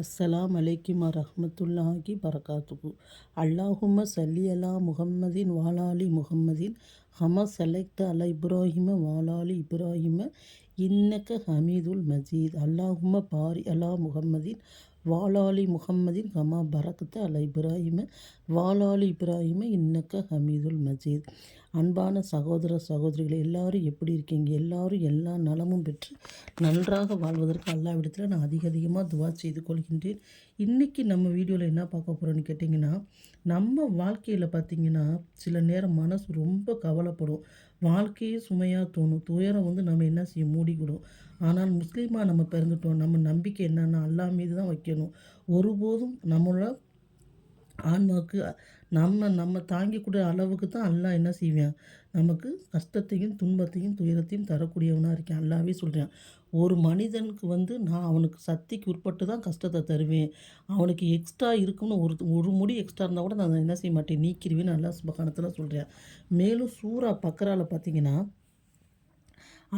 அஸ்ஸலாம் அலைக்கும் ரஹமத்துல்லாஹி பரகாத்துகு அல்லாஹும சல்லி அலா முகம்மதின் வாலாலி முகம்மதின் ஹம சலைக்த அலா இப்ராஹிம வாலாலி இப்ராஹிம. இன்னக்க ஹமீதுல் மஜீத். அல்லாஹும பாரி அலா முகம்மதின் வாலாலி முகம்மதின் ஹமா பரகத்த அலா இப்ராஹிம. வாலாலி இப்ராஹிம. இன்னக்க ஹமீதுல் மஜீத். அன்பான சகோதர சகோதரிகளை எல்லாரும் எப்படி இருக்கீங்க? எல்லாரும் எல்லா நலமும் பெற்று நன்றாக வாழ்வதற்கு அல்லாவிடத்தில் நான் அதிக அதிகமாக துவா செய்து கொள்கின்றேன். இன்றைக்கி நம்ம வீடியோவில் என்ன பார்க்க போகிறோன்னு கேட்டிங்கன்னா நம்ம வாழ்க்கையில் பார்த்திங்கன்னா சில நேரம் மனசு ரொம்ப கவலைப்படும். வாழ்க்கையே சுமையாக தோணும். துயரம் வந்து நம்ம என்ன செய்ய மூடிக்கிடும் ஆனால் முஸ்லீமாக நம்ம பிறந்துட்டோம். நம்ம நம்பிக்கை என்னென்னா அல்லா மீது தான் வைக்கணும். ஒருபோதும் நம்மளோட ஆன்மாவுக்கு நம்ம நம்ம தாங்கிக்கூடிய அளவுக்கு தான் அல்லாஹ் என்ன செய்வேன்? நமக்கு கஷ்டத்தையும் துன்பத்தையும் துயரத்தையும் தரக்கூடியவனாக இருக்கேன். அல்லாவே சொல்கிறேன் ஒரு மனிதனுக்கு வந்து நான் அவனுக்கு சக்திக்கு உட்பட்டு தான் கஷ்டத்தை தருவேன். அவனுக்கு எக்ஸ்ட்ரா இருக்குன்னு ஒரு ஒரு முடி எக்ஸ்ட்ரா இருந்தால் கூட நான் என்ன செய்ய மாட்டேன்? நீக்கிடுவேன் நல்லா சுபகானத்தில் சொல்கிறேன் மேலும் சூறா பக்கரால் பார்த்தீங்கன்னா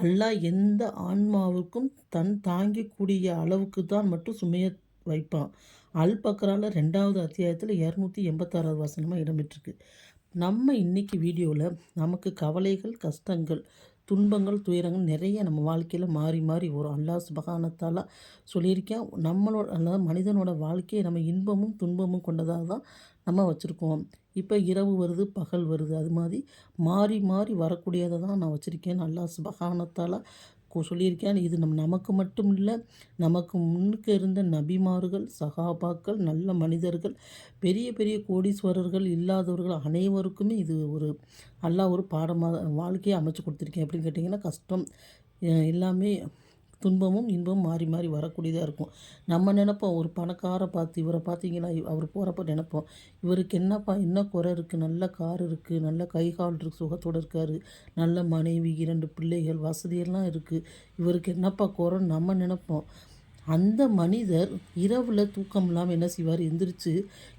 அல்லாஹ் எந்த ஆன்மாவுக்கும் தன் தாங்கிக்கூடிய அளவுக்கு தான் மட்டும் சுமையை வைப்பான். அல் பக்ரால ரெண்டாவது அத்தியாயத்தில் இரநூத்தி எண்பத்தாறாவது வசனமாக இடம்பெற்றிருக்கு. நம்ம இன்றைக்கி வீடியோவில் நமக்கு கவலைகள் கஷ்டங்கள் துன்பங்கள் துயரங்கள் நிறைய நம்ம வாழ்க்கையில் மாறி மாறி வரும். அல்லா சுபகானத்தால் சொல்லியிருக்கேன் நம்மளோட அதாவது மனிதனோட வாழ்க்கையை நம்ம இன்பமும் துன்பமும் கொண்டதாக தான் நம்ம வச்சுருக்கோம். இப்போ இரவு வருது பகல் வருது. அது மாதிரி மாறி மாறி வரக்கூடியதை தான் நான் வச்சுருக்கேன். அல்லா சுபகானத்தால் சொல்லியிருக்கேன். இது நம் நமக்கு மட்டும் இல்லை நமக்கு முன்னுக்கு இருந்த நபிமார்கள் சகாபாக்கள் நல்ல மனிதர்கள் பெரிய பெரிய கோடீஸ்வரர்கள் இல்லாதவர்கள் அனைவருக்குமே இது ஒரு நல்லா ஒரு பாடமாக வாழ்க்கையை அமைச்சு கொடுத்துருக்கேன். அப்படின்னு கேட்டிங்கன்னா கஷ்டம் எல்லாமே துன்பமும் இன்பமும் மாறி மாறி வரக்கூடியதாக இருக்கும். நம்ம நினைப்போம் ஒரு பணக்காரை பார்த்து இவரை பார்த்தீங்கன்னா அவர் போகிறப்ப நினைப்போம் இவருக்கு என்னப்பா என்ன குறை இருக்குது நல்ல கார் இருக்குது நல்ல கை கால் இருக்குது சுகத்தோடு இருக்கார் நல்ல மனைவி இரண்டு பிள்ளைகள் வசதியெல்லாம் இருக்குது இவருக்கு என்னப்பா குறைன்னு நம்ம நினைப்போம். அந்த மனிதர் இரவில் தூக்கம் இல்லாமல் என்ன செய்வார்? எந்திரிச்சு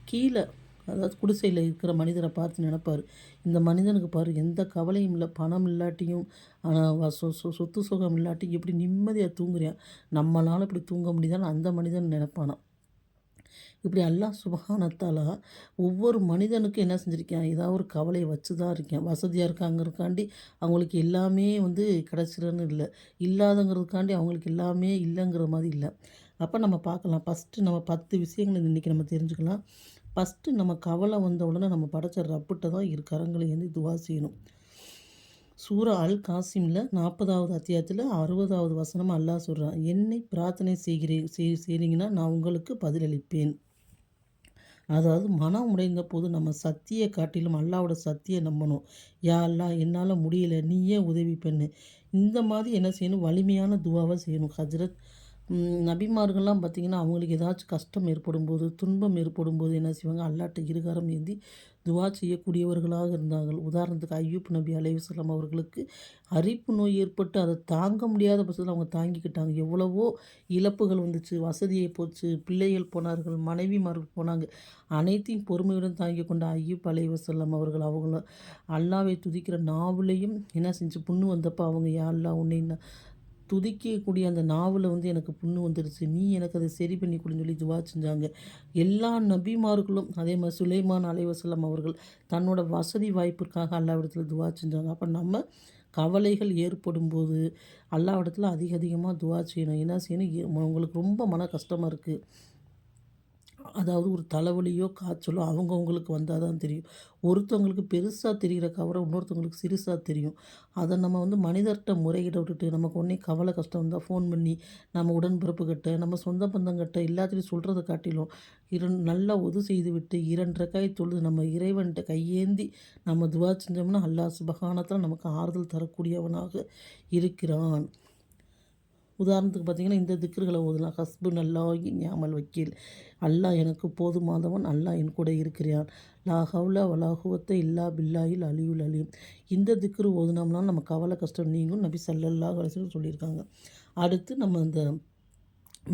கீழே அதாவது குடிசையில் இருக்கிற மனிதரை பார்த்து நினைப்பார். இந்த மனிதனுக்கு பாரு எந்த கவலையும் இல்லை பணம் இல்லாட்டியும் சொத்து சுகம் இல்லாட்டியும் எப்படி நிம்மதியாக தூங்குறியா? நம்மளால் இப்படி தூங்க முடியுதான்னு அந்த மனிதன் நினைப்பானான் இப்படி எல்லாம் சுபகானத்தால் ஒவ்வொரு மனிதனுக்கும் என்ன செஞ்சுருக்கேன் ஏதாவது ஒரு கவலையை வச்சு தான் இருக்கேன். வசதியாக இருக்காங்கிறதுக்காண்டி அவங்களுக்கு எல்லாமே வந்து கிடச்சிருன்னு இல்லை. இல்லாதங்கிறதுக்காண்டி அவங்களுக்கு எல்லாமே இல்லைங்கிற மாதிரி இல்லை. அப்போ நம்ம பார்க்கலாம். ஃபஸ்ட்டு நம்ம பத்து விஷயங்கள் இன்றைக்கி நம்ம தெரிஞ்சுக்கலாம். ஃபஸ்ட்டு நம்ம கவலை வந்த உடனே நம்ம படைச்ச ரப்பிட்ட தான் இரு கரங்களை ஏந்தி துவா செய்யணும். சூரா அல் காசிமில் நாற்பதாவது அத்தியாயத்தில் அறுபதாவது வசனம் அல்லாஹ் சொல்கிறான் என்னை பிரார்த்தனை செய்கிறேன் செய்கிறீங்கன்னா நான் உங்களுக்கு பதிலளிப்பேன். அதாவது மனம் உடைந்த போது நம்ம சத்தியை காட்டிலும் அல்லாவோட சத்தியை நம்பணும். யா அல்லா என்னால் முடியல நீயே உதவி பண்ணு. இந்த மாதிரி என்ன செய்யணும்? வலிமையான துவாவை செய்யணும். ஹஜரத் நபிமார்கள்லாம் பார்த்திங்கன்னா அவங்களுக்கு ஏதாச்சும் கஷ்டம் ஏற்படும் போது துன்பம் ஏற்படும் போது என்ன செய்வாங்க? அல்லாட்ட இருகாரம் ஏந்தி துவா செய்யக்கூடியவர்களாக இருந்தார்கள். உதாரணத்துக்கு ஐயூப் நபி அலைவசலாம் அவர்களுக்கு அரிப்பு நோய் ஏற்பட்டு அதை தாங்க முடியாத பட்சத்தில் அவங்க தாங்கிக்கிட்டாங்க. எவ்வளவோ இழப்புகள் வந்துச்சு வசதியை போச்சு பிள்ளைகள் போனார்கள் மனைவிமார்கள் போனாங்க. அனைத்தையும் பொறுமையுடன் தாங்கி கொண்ட ஐயூப் அலைவசல்லாம் அவர்கள் அவங்கள அல்லாவை துதிக்கிற நாவலையும் என்ன செஞ்சு புண்ணு வந்தப்போ அவங்க யா உன்னை துதிக்கக்கூடிய அந்த நாவில் வந்து எனக்கு புண்ணு வந்துருச்சு. நீ எனக்கு அதை சரி பண்ணி கொடுன்னு சொல்லி துவா செஞ்சாங்க. எல்லா நபிமார்களும் அதே மாதிரி சுலைமான் அலைவசலம் அவர்கள் தன்னோட வசதி வாய்ப்பிற்காக அல்லாவிடத்தில் துவா செஞ்சாங்க. அப்போ நம்ம கவலைகள் ஏற்படும் போது அல்லாவிடத்தில் அதிக அதிகமாக துவா செய்யணும். என்ன செய்யணும்? உங்களுக்கு ரொம்ப மன கஷ்டமாக இருக்குது அதாவது ஒரு தலைவலியோ காய்ச்சலோ அவங்கவுங்களுக்கு வந்தால் தான் தெரியும். ஒருத்தவங்களுக்கு பெருசாக தெரிகிற கவரை இன்னொருத்தவங்களுக்கு சிறுசாக தெரியும். அதை நம்ம வந்து மனிதர்கிட்ட முறையிட விட்டுட்டு நமக்கு ஒன்றே கவலை கஷ்டம் இருந்தால் ஃபோன் பண்ணி நம்ம உடன்பிறப்புக்கிட்ட நம்ம சொந்த பந்தங்கிட்ட எல்லாத்தையும் சொல்கிறத காட்டிலும் இரண் நல்லா ஒது செய்து விட்டு இரண்டரை காய் தொழுது நம்ம இறைவன்கிட்ட கையேந்தி நம்ம துவா செஞ்சோம்னா அல்லா சுபகானத்தில் நமக்கு ஆறுதல் தரக்கூடியவனாக இருக்கிறான். உதாரணத்துக்கு பார்த்திங்கன்னா இந்த திக்கர்களை ஓதலாம் ஹஸ்பு நல்லா ஞாமல் வக்கீல். அல்லாஹ் எனக்கு போதுமானவன் அல்லாஹ் என் கூட இருக்கிறான். லா ஹவுலா வலாகுவத்தை இல்லா பில்லாயில் அலியுல் அழியும் இந்த திக்ரு ஓதுனோம்னா நம்ம கவலை கஷ்டம் நீங்கும். நபி சல்லல்லா அலிஸ்லம் சொல்லியிருக்காங்க. அடுத்து நம்ம இந்த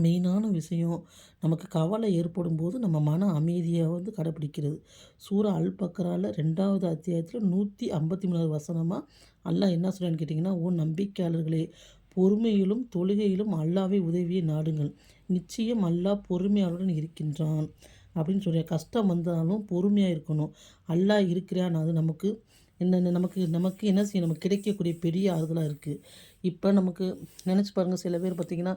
மெயினான விஷயம் நமக்கு கவலை ஏற்படும் போது நம்ம மன அமைதியை வந்து கடைப்பிடிக்கிறது. சூரா அல் பக்கரால் ரெண்டாவது அத்தியாயத்தில் நூற்றி ஐம்பத்தி மூணாவது வசனமாக அல்லாஹ் என்ன சொல்கிறான்னு கேட்டிங்கன்னா ஓ நம்பிக்கையாளர்களே பொறுமையிலும் தொழுகையிலும் அல்லாவே உதவியை நாடுங்கள். நிச்சயம் அல்லாஹ் பொறுமையாளருடன் இருக்கின்றான். அப்படின்னு சொல்லி கஷ்டம் வந்தாலும் பொறுமையாக இருக்கணும். அல்லாஹ் இருக்கிறான். அது நமக்கு என்னென்ன நமக்கு நமக்கு என்ன செய்யும் நமக்கு கிடைக்கக்கூடிய பெரிய ஆறுதலாக இருக்குது இப்போ நமக்கு நினச்சி பாருங்கள் சில பேர் பார்த்திங்கன்னா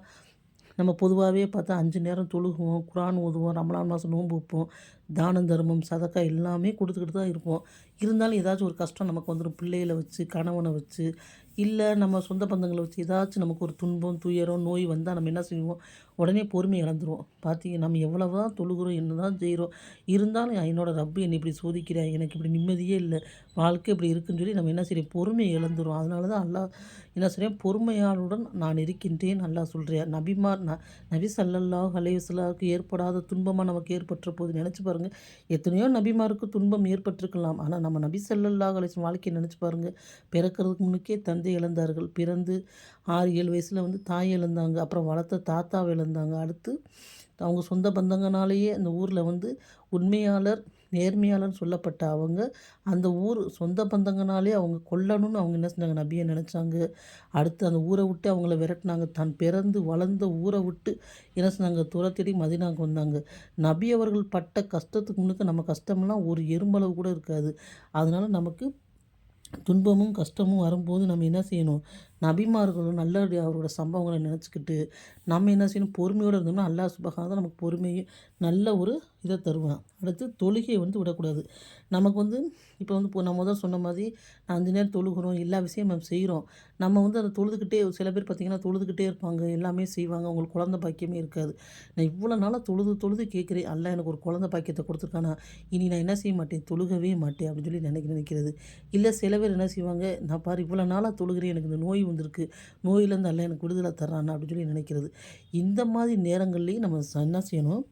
நம்ம பொதுவாகவே பார்த்தா அஞ்சு நேரம் தொழுகுவோம் குரான் ஓதுவோம் ரமலான் மாதம் நோன்பு வைப்போம் தானம் தர்மம் சதக்கா எல்லாமே கொடுத்துக்கிட்டு தான் இருப்போம். இருந்தாலும் ஏதாச்சும் ஒரு கஷ்டம் நமக்கு வந்துடும் பிள்ளைகளை வச்சு கணவனை வச்சு இல்லை நம்ம சொந்த பந்தங்களை வச்சு ஏதாச்சும் நமக்கு ஒரு துன்பம் துயரம் நோய் வந்தால் நம்ம என்ன செய்வோம்? உடனே பொறுமை இழந்துருவோம் பார்த்தீங்க நம்ம எவ்வளவு தான் தொழுகிறோம் என்ன தான் செய்கிறோம் இருந்தாலும் என்னோடய ரப்பு என்னை இப்படி சோதிக்கிறேன் எனக்கு இப்படி நிம்மதியே இல்லை வாழ்க்கை இப்படி இருக்குன்னு சொல்லி நம்ம என்ன செய்ய பொறுமையை இழந்துரும். அதனால தான் அல்லா என்ன சொல்கிறேன் பொறுமையாளுடன் நான் இருக்கின்றேன் நல்லா சொல்கிறேன் நபிமார் ந நபி சல்லல்லாஹ் அலைவசலாவுக்கு ஏற்படாத துன்பமாக நமக்கு ஏற்பட்ட போது நினச்சி பாருங்கள் எத்தனையோ நபிமாருக்கு துன்பம் ஏற்பட்டிருக்கலாம். ஆனால் நம்ம நபி சல்லல்லாஹ் அலைவசம் வாழ்க்கையை நினச்சி பாருங்கள் பிறக்கிறதுக்கு முன்னுக்கே தந்தை இழந்தார்கள். பிறந்து ஆறு ஏழு வயசில் வந்து தாய் இழந்தாங்க. அப்புறம் வளர்த்த தாத்தாவை இழந்தாங்க. அடுத்து அவங்க சொந்த பந்தங்கனாலேயே அந்த ஊரில் வந்து உண்மையாளர் நேர்மையாளர்னு சொல்லப்பட்ட அவங்க அந்த ஊர் சொந்த பந்தங்கனாலே அவங்க கொல்லணும்னு அவங்க என்ன செஞ்சாங்க? நபியை நினச்சாங்க. அடுத்து அந்த ஊரை விட்டு அவங்கள விரட்டினாங்க. தான் பிறந்து வளர்ந்த ஊரை விட்டு என்ன செஞ்சாங்க? துரத்தடி மதினாக்கு வந்தாங்க. நபி அவர்கள் பட்ட கஷ்டத்துக்கு முன்னுக்கு நம்ம கஷ்டம்லாம் ஒரு எறும்பளவு கூட இருக்காது. அதனால் நமக்கு துன்பமும் கஷ்டமும் வரும்போது நம்ம என்ன செய்யணும்? நபிமார்களும் நல்ல அவரோட சம்பவங்களை நினச்சிக்கிட்டு நம்ம என்ன செய்யணும்? பொறுமையோடு இருந்தோம்னா அல்லா சுபகாக தான் நமக்கு பொறுமையும் நல்ல ஒரு இதை தருவான். அடுத்து தொழுகையை வந்து விடக்கூடாது. நமக்கு வந்து இப்போ வந்து இப்போ நம்ம தான் சொன்ன மாதிரி அஞ்சு நேரம் தொழுகிறோம் எல்லா விஷயம் நம்ம செய்கிறோம். நம்ம வந்து அதை தொழுதுகிட்டே சில பேர் பார்த்திங்கன்னா தொழுதுகிட்டே இருப்பாங்க எல்லாமே செய்வாங்க அவங்களுக்கு குழந்த பாக்கியமே இருக்காது. நான் இவ்வளோ நாளாக தொழுது தொழுது கேட்குறேன் அல்ல எனக்கு ஒரு குழந்த பாக்கியத்தை கொடுத்துருக்கானா? இனி நான் என்ன செய்ய மாட்டேன்? தொழுகவே மாட்டேன் அப்படின்னு சொல்லி நினைக்க நினைக்கிறது. இல்லை சில பேர் என்ன செய்வாங்க நான் பாரு இவ்வளோ நாளாக தொழுகிறேன் எனக்கு இந்த நோய் வந்திருக்கு. நோயிலேருந்து அல்ல எனக்கு விடுதலை தர்றான் அப்படின்னு சொல்லி நினைக்கிறது. இந்த மாதிரி நேரங்கள்லேயும் நம்ம என்ன செய்யணும்?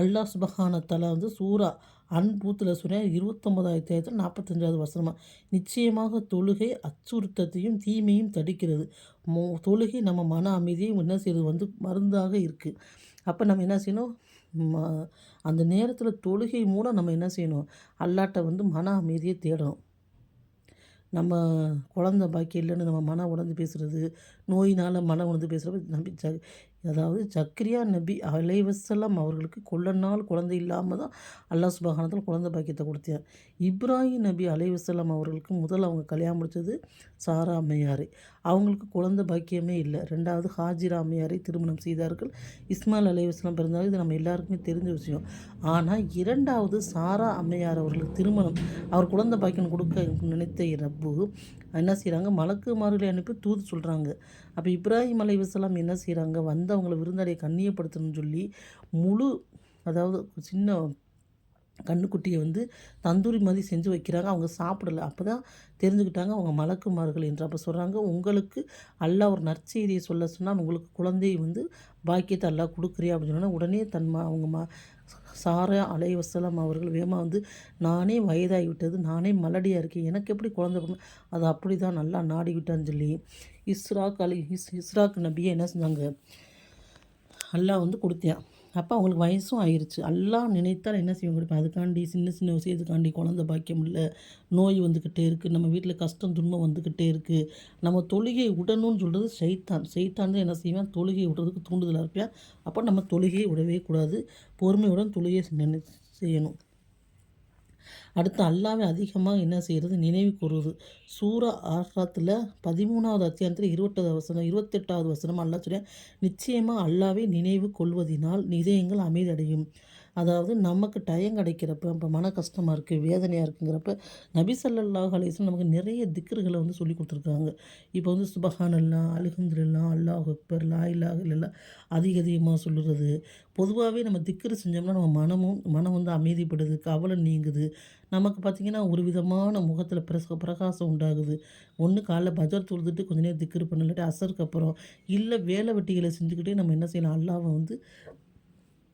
அல்லாஹ் சுபஹானத்தால் வந்து சூரா அன்பூத்தில் சொன்ன இருபத்தொம்பதாயிரத்தி ஆயிரத்தி நாற்பத்தஞ்சாவது வசனமாக நிச்சயமாக தொழுகை அச்சுறுத்தத்தையும் தீமையும் தடுக்கிறது. மோ தொழுகை நம்ம மன அமைதியும் என்ன செய்கிறது வந்து மருந்தாக இருக்குது அப்போ நம்ம என்ன செய்யணும்? அந்த நேரத்தில் தொழுகை மூலம் நம்ம என்ன செய்யணும்? அல்லாட்ட வந்து மன அமைதியை தேடணும். நம்ம குழந்த பாக்கியம் இல்லைன்னு நம்ம மன உணர்ந்து பேசுகிறது நோயினால் மன உணர்ந்து பேசுகிறது நம்பி ஜ அதாவது ஜக்ரியா நபி அலைவசல்லாம் அவர்களுக்கு கொள்ளனால் நாள் குழந்தை இல்லாமல் தான் அல்லா சுபகானத்தில் குழந்தை பாக்கியத்தை கொடுத்தார். இப்ராஹிம் நபி அலைவசல்லாம் அவர்களுக்கு முதல் அவங்க கல்யாணம் முடித்தது சாரா அம்மையாரை. அவங்களுக்கு குழந்தை பாக்கியமே இல்லை. ரெண்டாவது ஹாஜிரா அம்மையாரை திருமணம் செய்தார்கள். இஸ்மாயில் அலைவாஸ்லாம் பிறந்தாலும் இது நம்ம எல்லாருக்குமே தெரிஞ்ச விஷயம். ஆனால் இரண்டாவது சாரா அம்மையார் அவர்களுக்கு திருமணம் அவர் குழந்தை பாக்கியம் கொடுக்க நினைத்த ரப்பு என்ன செய்கிறாங்க மலக்குமார்களை அனுப்பி தூது சொல்கிறாங்க அப்போ இப்ராஹிம் அலை என்ன செய்கிறாங்க வந்து அவங்கள விருந்தாளியை கண்ணியப்படுத்தணும்னு சொல்லி முழு அதாவது சின்ன கண்ணுக்குட்டியை வந்து தந்தூரி மாதிரி செஞ்சு வைக்கிறாங்க. அவங்க சாப்பிடலை. அப்போ தான் தெரிஞ்சுக்கிட்டாங்க அவங்க மலக்குமார்கள் என்று அப்போ சொல்கிறாங்க உங்களுக்கு அல்லா ஒரு நற்செய்தியை சொல்ல சொன்னால் உங்களுக்கு குழந்தையை வந்து பாக்கியத்தை அல்லா கொடுக்குறியா அப்படின்னு சொன்னால் உடனே தன் அவங்க மா சாரா அலை வசலம் அவர்கள் வேகமாக வந்து நானே வயதாகி விட்டது நானே மலடியாக இருக்கேன் எனக்கு எப்படி குழந்தை அது அப்படி தான் நல்லா நாடி விட்டான்னு சொல்லி இஸ்ராக் அலி இஸ் இஸ்ராக் நபியை என்ன செஞ்சாங்க? அல்லா வந்து கொடுத்தேன். அப்போ அவங்களுக்கு வயசும் ஆயிடுச்சு எல்லாம் நினைத்தால் என்ன செய்வாங்க கொடுப்பேன் அதுக்காண்டி சின்ன சின்ன விஷயத்துக்காண்டி குழந்த பாக்கியம் இல்லை நோய் வந்துக்கிட்டே இருக்குது நம்ம வீட்டில் கஷ்டம் துன்பம் வந்துக்கிட்டே இருக்குது நம்ம தொழுகையை விடணும்னு சொல்கிறது செய்தான் செய்தான் தான் என்ன செய்வேன்? தொழுகையை விடுறதுக்கு தூண்டுதலாக இருப்பேன். அப்போ நம்ம தொழுகையை விடவே கூடாது. பொறுமையுடன் தொழுகையை செய்யணும். அடுத்து அல்லாவே அதிகமாக என்ன செய்கிறது? நினைவு கூறுவது. சூரா ஆறாத்தில் பதிமூணாவது அத்தியாயத்தில் இருபத்தாவது வசனம் இருபத்தெட்டாவது வசனம் அல்லா சொல்ல நிச்சயமாக அல்லாவே நினைவு கொள்வதினால் நிதயங்கள் அமைதியடையும் அதாவது நமக்கு டயம் கிடைக்கிறப்ப இப்போ மன கஷ்டமாக இருக்குது வேதனையாக இருக்குங்கிறப்ப நபி சல்லாஹ் அலிஸ்லாம் நமக்கு நிறைய திக்கர்களை வந்து சொல்லி கொடுத்துருக்காங்க. இப்போ வந்து சுபஹான் அல்லா அல்லாஹ் அக்பர் லா இல்லாஹ் இல்லா அதிக அதிகமாக சொல்லுறது. பொதுவாகவே நம்ம திக்கர் செஞ்சோம்னா நம்ம மனமும் மனம் வந்து அமைதிப்படுது கவலை நீங்குது. நமக்கு பார்த்திங்கன்னா ஒரு விதமான முகத்தில் பிரச பிரகாசம் உண்டாகுது. ஒன்று காலைல பஜர் தொழுதுட்டு கொஞ்ச நேரம் திக்கர் பண்ணலாட்டி அசருக்கு அப்புறம் இல்லை வேலை வெட்டிகளை செஞ்சுக்கிட்டே நம்ம என்ன செய்யலாம்? அல்லாவை வந்து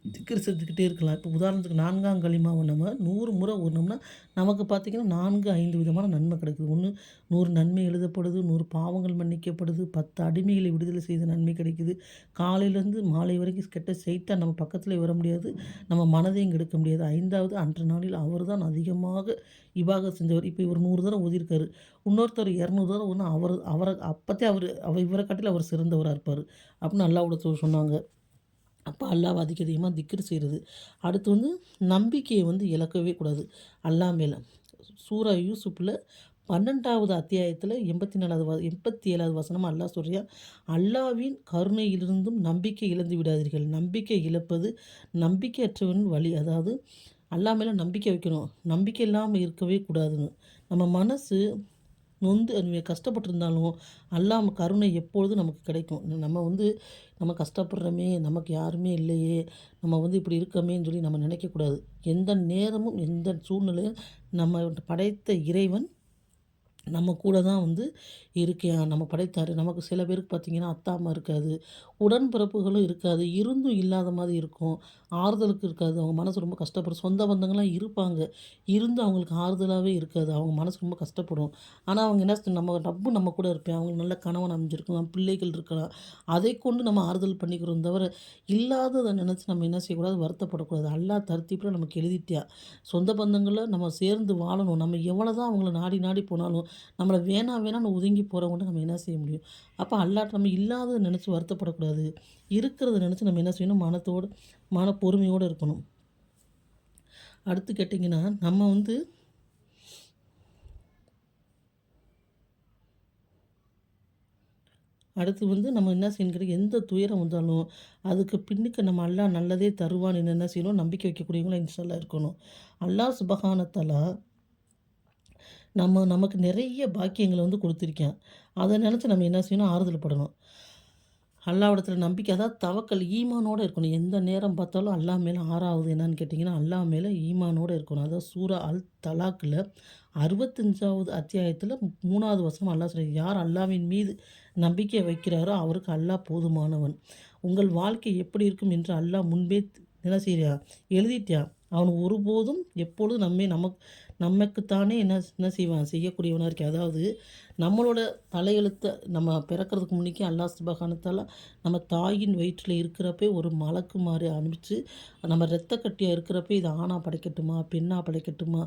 திக்கிற செஞ்சுக்கிட்டே இருக்கலாம். இப்போ உதாரணத்துக்கு நான்காம் களிமாவை நம்ம நூறு முறை ஓடினோம்னா நமக்கு பார்த்திங்கன்னா நான்கு ஐந்து விதமான நன்மை கிடைக்குது. ஒன்று நூறு நன்மை எழுதப்படுது நூறு பாவங்கள் மன்னிக்கப்படுது பத்து அடிமைகளை விடுதலை செய்த நன்மை கிடைக்குது. காலையிலேருந்து மாலை வரைக்கும் கெட்ட செய்தால் நம்ம பக்கத்தில் வர முடியாது நம்ம மனதையும் கெடுக்க முடியாது. ஐந்தாவது அன்று நாளில் அவர் தான் அதிகமாக இவாக செஞ்சவர். இப்போ இவர் நூறு தடவை ஓதியிருக்காரு. இன்னொருத்தர் இரநூறு தடவை ஒன்று அவர் அவரை அப்போத்தே அவர் அவர் இவரை காட்டில் அவர் சிறந்தவராக இருப்பார். அப்படின்னு அல்லாவோட சொன்னாங்க. அப்போ அல்லாஹ் அதிக அதிகமாக திக்ரு செய்கிறது அடுத்து வந்து நம்பிக்கையை வந்து இழக்கவே கூடாது. அல்லாஹ் மேலே. சூரா யூசுப்பில் பன்னெண்டாவது அத்தியாயத்தில் எண்பத்தி நாலாவது வ எண்பத்தி ஏழாவது வசனம் அல்லாஹ் சொல்றியா? அல்லாவின் கருணையிலிருந்தும் நம்பிக்கை இழந்து விடாதீர்கள். நம்பிக்கை இழப்பது நம்பிக்கையற்றவன் வழி. அதாவது அல்லாஹ் மேலே நம்பிக்கை வைக்கணும். நம்பிக்கை இல்லாமல் இருக்கவே கூடாதுன்னு. நம்ம மனசு நொந்து அது கஷ்டப்பட்டிருந்தாலும் அல்லாஹ் கருணை எப்பொழுதும் நமக்கு கிடைக்கும். நம்ம வந்து நம்ம கஷ்டப்படுறோமே நமக்கு யாருமே இல்லையே நம்ம வந்து இப்படி இருக்கமேன்னு சொல்லி நம்ம நினைக்கக்கூடாது. எந்த நேரமும் எந்த சூழ்நிலையும் நம்ம படைத்த இறைவன் நம்ம கூட தான் வந்து இருக்கேன் நம்ம படைத்தார். நமக்கு சில பேருக்கு பார்த்திங்கன்னா அத்தா அம்மா இருக்காது. உடன்பிறப்புகளும் இருக்காது. இருந்தும் இல்லாத மாதிரி இருக்கும். ஆறுதலுக்கு இருக்காது. அவங்க மனசு ரொம்ப கஷ்டப்படும். சொந்த பந்தங்கள்லாம் இருப்பாங்க. இருந்து அவங்களுக்கு ஆறுதலாகவே இருக்காது. அவங்க மனசு ரொம்ப கஷ்டப்படும். ஆனால் அவங்க என்ன நம்ம ரப்பு நம்ம கூட இருப்பேன். அவங்களுக்கு நல்ல கணவன் அமைஞ்சிருக்கலாம் பிள்ளைகள் இருக்கலாம். அதை கொண்டு நம்ம ஆறுதல் பண்ணிக்கிறோம் தவிர இல்லாததை நினச்சி நம்ம என்ன செய்யக்கூடாது? வருத்தப்படக்கூடாது. அல்லா தர்த்தீப்பில் நமக்கு எழுதிட்டியா? சொந்த பந்தங்களில் நம்ம சேர்ந்து வாழணும். நம்ம எவ்வளோ தான் அவங்கள நாடி நாடி போனாலும் நம்மளை வேணாம் வேணாம்னு ஒதுங்கி போகிறவங்கள்ட்ட நம்ம என்ன செய்ய முடியும்? அப்போ அல்லாட்ட நம்ம இல்லாததை நினச்சி வருத்தப்படக்கூடாது. இருக்கிறத நினச்சி நம்ம என்ன செய்யணும்? மனத்தோடு மன பொறுமையோடு இருக்கணும். அடுத்து கேட்டிங்கன்னா நம்ம வந்து அடுத்து வந்து நம்ம என்ன செய்யணும் எந்த துயரம் வந்தாலும் அதுக்கு பின்னுக்கு நம்ம அல்லாஹ் நல்லதே தருவான்னு என்ன செய்யணும்? நம்பிக்கை வைக்கக்கூடியவங்களும் இன்ஷால்லா இருக்கணும். அல்லாஹ் சுபகானத்தலா நம்ம நமக்கு நிறைய பாக்கியங்களை வந்து கொடுத்துருக்கேன். அதை நினச்சி நம்ம என்ன செய்யணும்? ஆறுதல் படணும். அல்லாவிடத்தில் நம்பிக்கை அதாவது தவக்கல் ஈமானோடு இருக்கணும். எந்த நேரம் பார்த்தாலும் அல்லாஹ் மேலே ஆறாவது என்னன்னு கேட்டிங்கன்னா அல்லாஹ் மேலே ஈமானோடு இருக்கணும். அதாவது சூரா அல் தலாக்கில் அறுபத்தஞ்சாவது அத்தியாயத்தில் மூணாவது வருஷம் அல்லாஹ் சொல்லி யார் அல்லாவின் மீது நம்பிக்கை வைக்கிறாரோ அவருக்கு அல்லாஹ் போதுமானவன். உங்கள் வாழ்க்கை எப்படி இருக்கும்? என்று அல்லாஹ் முன்பே என்ன செய்யா எழுதிட்டியா அவன் ஒருபோதும் எப்பொழுதும் நம்மை நமக்கு நமக்குத்தானே என்ன என்ன செய்வான்? செய்யக்கூடியவனாக இருக்கேன் அதாவது நம்மளோட தலையெழுத்தை நம்ம பிறக்கிறதுக்கு முன்னிக்கே அல்லாஹ் சுபகானத்தால் நம்ம தாயின் வயிற்றில் இருக்கிறப்பே ஒரு மலக்கு மாதிரி அனுப்பிச்சு நம்ம ரத்த கட்டியாக இருக்கிறப்ப இது ஆணாக படைக்கட்டுமா பெண்ணாக படைக்கட்டுமா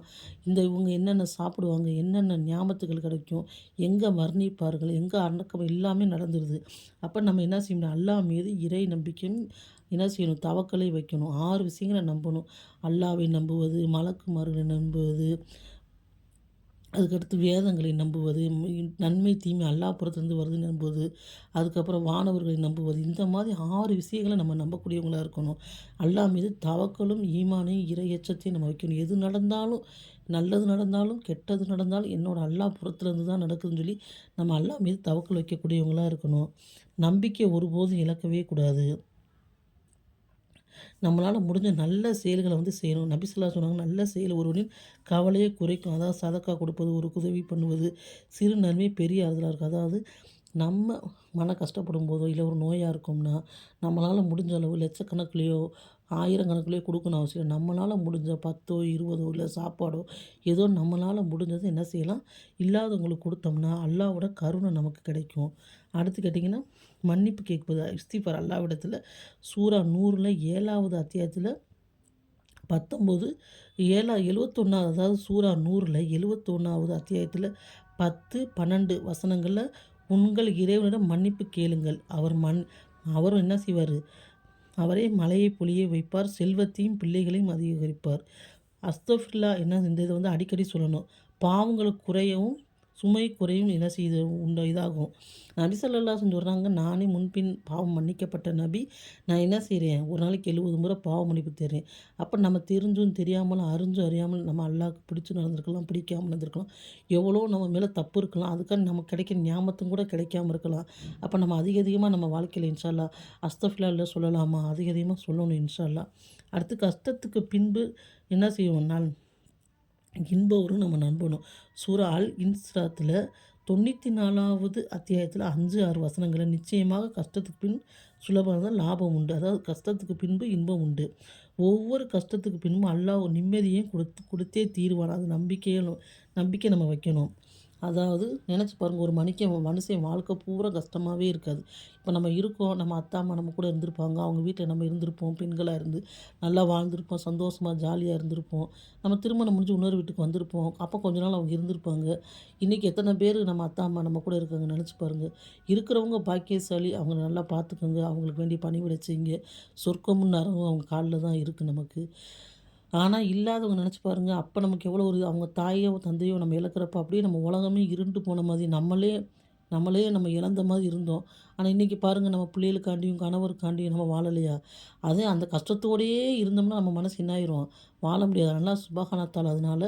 இந்த இவங்க என்னென்ன சாப்பிடுவாங்க என்னென்ன ஞாபகத்துகள் கிடைக்கும் எங்கே வர்ணிப்பார்கள் எங்கே அடக்கம் எல்லாமே நடந்துடுது அப்போ நம்ம என்ன செய்யணும் அல்லாஹ் மீது இறை நம்பிக்கையும் என்ன செய்யணும்? தவக்கலை வைக்கணும். ஆறு விஷயங்களை நம்பணும். அல்லாவை நம்புவது மலக்குமார்களை நம்புவது அதுக்கடுத்து வேதங்களை நம்புவது நன்மை தீமை அல்லா வருதுன்னு வருது நம்புவது அதுக்கப்புறம் வானவர்களை நம்புவது. இந்த மாதிரி ஆறு விஷயங்களை நம்ம நம்பக்கூடியவங்களாக இருக்கணும். அல்லா மீது தவக்கலும் ஈமானையும் இறை எச்சத்தையும் நம்ம வைக்கணும். எது நடந்தாலும் நல்லது நடந்தாலும் கெட்டது நடந்தாலும் என்னோட அல்லா புறத்துலேருந்து தான் நடக்குதுன்னு சொல்லி நம்ம அல்லா மீது தவக்கல் வைக்கக்கூடியவங்களாக இருக்கணும். நம்பிக்கை ஒருபோதும் இழக்கவே கூடாது. நம்மளால் முடிஞ்ச நல்ல செயல்களை வந்து செய்யணும். நபிசுல்லா சொன்னாங்க நல்ல செயல் ஒருவனின் கவலையை குறைக்கும். அதாவது சதக்கா கொடுப்பது ஒரு உதவி பண்ணுவது சிறு நன்மை பெரிய ஆறுதலாக இருக்கும். அதாவது நம்ம மன கஷ்டப்படும் போதோ இல்லை ஒரு நோயாக இருக்கோம்னா நம்மளால் முடிஞ்ச அளவு லட்சக்கணக்குலேயோ ஆயிரக்கணக்குலேயோ கொடுக்கணும் அவசியம் நம்மளால் முடிஞ்ச பத்தோ இருபதோ இல்லை சாப்பாடோ ஏதோ நம்மளால் முடிஞ்சது என்ன செய்யலாம்? இல்லாதவங்களுக்கு கொடுத்தோம்னா அல்லாவோட கருணை நமக்கு கிடைக்கும். அடுத்து கேட்டிங்கன்னா மன்னிப்பு கேட்பது. இஸ்திஃபார் அல்லாவிடத்தில் சூரா நூறில் ஏழாவது அத்தியாயத்தில் பத்தொம்போது ஏழா எழுவத்தொன்னாவது அதாவது சூரா நூறில் எழுவத்தொன்னாவது அத்தியாயத்தில் பத்து பன்னெண்டு வசனங்களில் உங்கள் இறைவனிடம் மன்னிப்பு கேளுங்கள். அவர் மண் அவரும் என்ன செய்வார்? அவரே மலையை பொழிய வைப்பார் செல்வத்தையும் பிள்ளைகளையும் அதிகரிப்பார். அஸ்தஃபில்லா என்ன இந்த இதை வந்து அடிக்கடி சொல்லணும். பாவங்களை குறையவும் சுமை குறையும் என்ன செய்து உண்ட இதாகும். நபி சொல்லல்லா சொல்கிறாங்க நானே முன்பின் பாவம் மன்னிக்கப்பட்ட நபி. நான் என்ன செய்கிறேன் ஒரு நாளைக்கு எழுபது முறை பாவம் மன்னிப்பு தர்றேன் அப்போ நம்ம தெரிஞ்சும் தெரியாமலும் அறிஞ்சும் அறியாமல் நம்ம அல்லாவுக்கு பிடிச்சு நடந்திருக்கலாம் பிடிக்காமல் நடந்திருக்கலாம். எவ்வளோ நம்ம மேலே தப்பு இருக்கலாம். அதுக்காக நமக்கு கிடைக்கிற ஞாபகத்தும் கூட கிடைக்காம இருக்கலாம். அப்போ நம்ம அதிக அதிகமாக நம்ம வாழ்க்கையில் இன்ஷால்லா அஸ்தஃபிலா இல்லை சொல்லலாமா? அதிக அதிகமாக சொல்லணும் இன்ஷால்லா அடுத்து கஷ்டத்துக்கு பின்பு என்ன செய்வோம்? நான் இன்பவரும் நம்ம நம்பணும் சூரா அல் இன்ஸ்ராத்தில் தொண்ணூற்றி நாலாவது அத்தியாயத்தில் அஞ்சு ஆறு வசனங்களை நிச்சயமாக கஷ்டத்துக்கு பின் சுலபமாக லாபம் உண்டு. அதாவது கஷ்டத்துக்கு பின்பு இன்பம் உண்டு. ஒவ்வொரு கஷ்டத்துக்கு பின்பும் அல்லாஹ் நிம்மதியும் கொடுத்து கொடுத்தே தீர்வான். அது நம்பிக்கையும் நம்பிக்கை நம்ம வைக்கணும். அதாவது நினச்சி பாருங்கள் ஒரு மணிக்கு மனுஷன் வாழ்க்கை பூரா கஷ்டமாகவே இருக்காது. இப்போ நம்ம இருக்கோம் நம்ம அத்தா அம்மா நம்ம கூட இருந்திருப்பாங்க. அவங்க வீட்டில் நம்ம இருந்திருப்போம் பெண்களாக இருந்து நல்லா வாழ்ந்திருப்போம் சந்தோஷமாக ஜாலியாக இருந்திருப்போம். நம்ம திருமணம் முடிஞ்சு இன்னொரு வீட்டுக்கு வந்திருப்போம். அப்போ கொஞ்ச நாள் அவங்க இருந்திருப்பாங்க. இன்றைக்கி எத்தனை பேர் நம்ம அத்தா அம்மா நம்ம கூட இருக்காங்க நினச்சி பாருங்கள் இருக்கிறவங்க பாக்கியசாலி அவங்க நல்லா பார்த்துக்கோங்க அவங்களுக்கு வேண்டிய பணிவிடை செய்யுங்க. சொர்க்கமும் நரகம் அவங்க காலில் தான் இருக்குது நமக்கு. ஆனால் இல்லாதவங்க நினச்சி பாருங்கள் அப்போ நமக்கு எவ்வளோ ஒரு அவங்க தாயோ தந்தையோ நம்ம இழக்கிறப்ப அப்படியே நம்ம உலகமே இருண்டு போன மாதிரி நம்மளே நம்மளே நம்ம இழந்த மாதிரி இருந்தோம். ஆனால் இன்றைக்கி பாருங்கள் நம்ம பிள்ளைகளுக்காண்டியும் கணவருக்காண்டியும் நம்ம வாழலையா? அதே அந்த கஷ்டத்தோடையே இருந்தோம்னா நம்ம மனசு என்ன ஆயிரும்? வாழ முடியாது. நல்லா சுபகானத்தால் அதனால்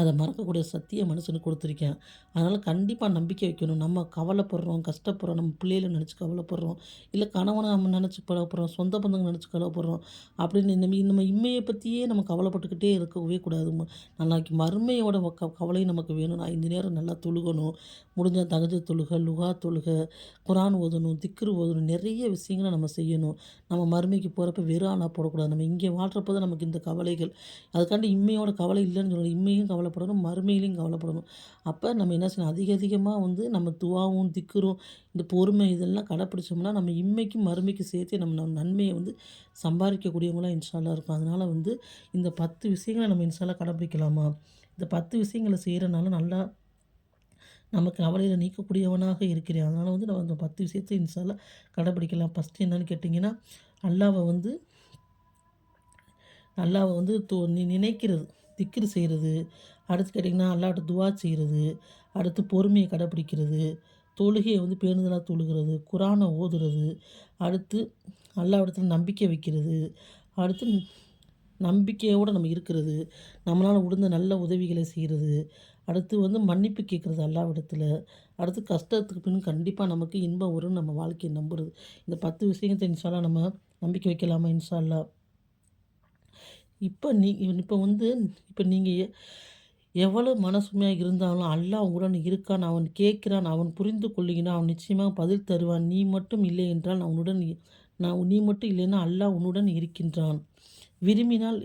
அதை மறக்கக்கூடிய சக்தியை மனுஷனுக்கு கொடுத்துருக்கேன். அதனால் கண்டிப்பாக நம்பிக்கை வைக்கணும். நம்ம கவலைப்படுறோம் கஷ்டப்படுறோம் நம்ம பிள்ளைகளை நினச்சி கவலைப்படுறோம் இல்லை கணவனை நம்ம நினச்சி கவலைப்படுறோம் சொந்த பந்தங்க நினச்சி கவலைப்படுறோம் அப்படின்னு நம்ம நம்ம இம்மையை பற்றியே நம்ம கவலைப்பட்டுக்கிட்டே இருக்கவே கூடாது. நாளைக்கு மறுமையோட க கவலை நமக்கு வேணும் நான் இந்த நேரம் நல்லா தொழுகணும். முடிஞ்ச தகஜ தொழுக லுகா தொழுக குரான் ஓதணும் திக்ரு ஓதணும் நிறைய விஷயங்களை நம்ம செய்யணும். நம்ம மறுமைக்கு போகிறப்ப வெறும் ஆளாக போடக்கூடாது. நம்ம இங்கே வாழ்கிறப்ப தான் நமக்கு இந்த கவலைகள். அதுக்காண்டி இம்மையோட கவலை இல்லைன்னு சொல்லணும் இம்மையும் கவலைப்படணும் மறுமையிலையும் கவலைப்படணும். அப்போ நம்ம என்ன செய்யணும்? அதிக அதிகமாக வந்து நம்ம துவாவும் திக்குறோம் இந்த பொறுமை இதெல்லாம் கடைப்பிடிச்சோம்னா நம்ம இம்மைக்கும் மறுமைக்கும் சேர்த்து நம்ம நம்ம நன்மையை வந்து சம்பாதிக்கக்கூடியவங்களாம் இன்ஷால்லாம் இருக்கும் அதனால் வந்து இந்த பத்து விஷயங்களை நம்ம இன்ஷால்லாம் கடைப்பிடிக்கலாமா? இந்த பத்து விஷயங்களை செய்கிறனால நல்லா நமக்கு கவலையில் நீக்கக்கூடியவனாக இருக்கிறேன். அதனால் வந்து நம்ம அந்த பத்து விஷயத்தை இன்ஷால்லாம் கடைப்பிடிக்கலாம். ஃபஸ்ட்டு என்னென்னு கேட்டிங்கன்னா அல்லாவை வந்து அல்லாவை வந்து தோ நினைக்கிறது திக்ரு செய்கிறது அடுத்து கேட்டிங்கன்னா அல்லாட்ட துவா செய்கிறது அடுத்து பொறுமையை கடைப்பிடிக்கிறது தொழுகையை வந்து பேணுதலாக தொழுகிறது குரானை ஓதுறது அடுத்து அல்லாவிடத்தில் நம்பிக்கை வைக்கிறது அடுத்து நம்பிக்கையோடு நம்ம இருக்கிறது நம்மளால் உடுந்த நல்ல உதவிகளை செய்கிறது அடுத்து வந்து மன்னிப்பு கேட்குறது அல்லாவிடத்தில் அடுத்து கஷ்டத்துக்கு பின் கண்டிப்பாக நமக்கு இன்பம் வரும்னு நம்ம வாழ்க்கையை நம்புறது. இந்த பத்து விஷயத்தை இன்ஷால்லாம் நம்ம நம்பிக்கை வைக்கலாமா இன்ஷால்லா இப்போ நீ இப்போ வந்து இப்போ நீங்கள் எவ்வளோ மனசுமையாக இருந்தாலும் அல்லாஹ் உங்களுடன் இருக்கான் அவன் கேட்கிறான் அவன் புரிந்து கொள்ளுகிறான் அவன் நிச்சயமாக பதில் தருவான். நீ மட்டும் இல்லை என்றால் நான் உன்னுடன் நான் நீ மட்டும் இல்லைன்னா அல்லாஹ் உன்னுடன் இருக்கின்றான். விரும்பினால்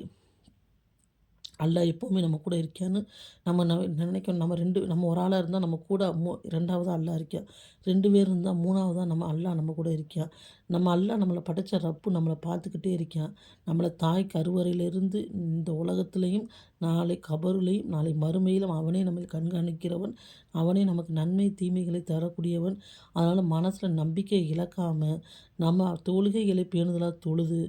அல்லாஹ் எப்போவுமே நம்ம கூட இருக்கியான்னு நம்ம நினைக்கணும். நம்ம ரெண்டு நம்ம ஒரு ஆளாக இருந்தால் நம்ம கூட மூ ரெண்டாவதாக அல்லா இருக்கான் ரெண்டு பேர் இருந்தால் மூணாவதாக நம்ம அல்லா நம்ம கூட இருக்கான் நம்ம அல்லா நம்மளை படைச்ச ரப்பு நம்மளை பார்த்துக்கிட்டே இருக்கான் நம்மளை தாய் கருவறையிலிருந்து இந்த உலகத்துலேயும் நாளை கபருலையும் நாளை மறுமையிலும் அவனே நம்மளை கண்காணிக்கிறவன். அவனே நமக்கு நன்மை தீமைகளை தரக்கூடியவன். அதனால் மனசில் நம்பிக்கை இழக்காமல் நம்ம தொழுகைகளை பேணுதலாக தொழுது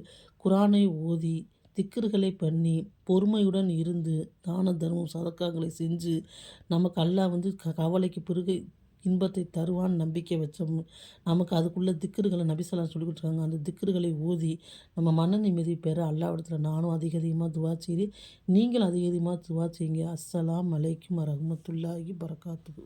குரானை ஓதி திக்கர்களை பண்ணி பொறுமையுடன் இருந்து தான தர்மம் சதக்காங்களை செஞ்சு நமக்கு அல்லாஹ் வந்து க கவலைக்கு பிறகு இன்பத்தை தருவான்னு நம்பிக்கை வச்சோம் நமக்கு அதுக்குள்ளே திக்கர்களை நபிசலாம் சொல்லி கொடுத்துருக்காங்க. அந்த திக்கர்களை ஓதி நம்ம மன நிம்மதி பெற அல்லாவிடத்தில் நானும் அதிக அதிகமாக துவா செய்து நீங்களும் அதிக அதிகமாக துவா செய்யுங்க. அஸ்ஸலாம் அலைக்கும் ரஹமத்துல்லாஹி பரகாத்துக்கு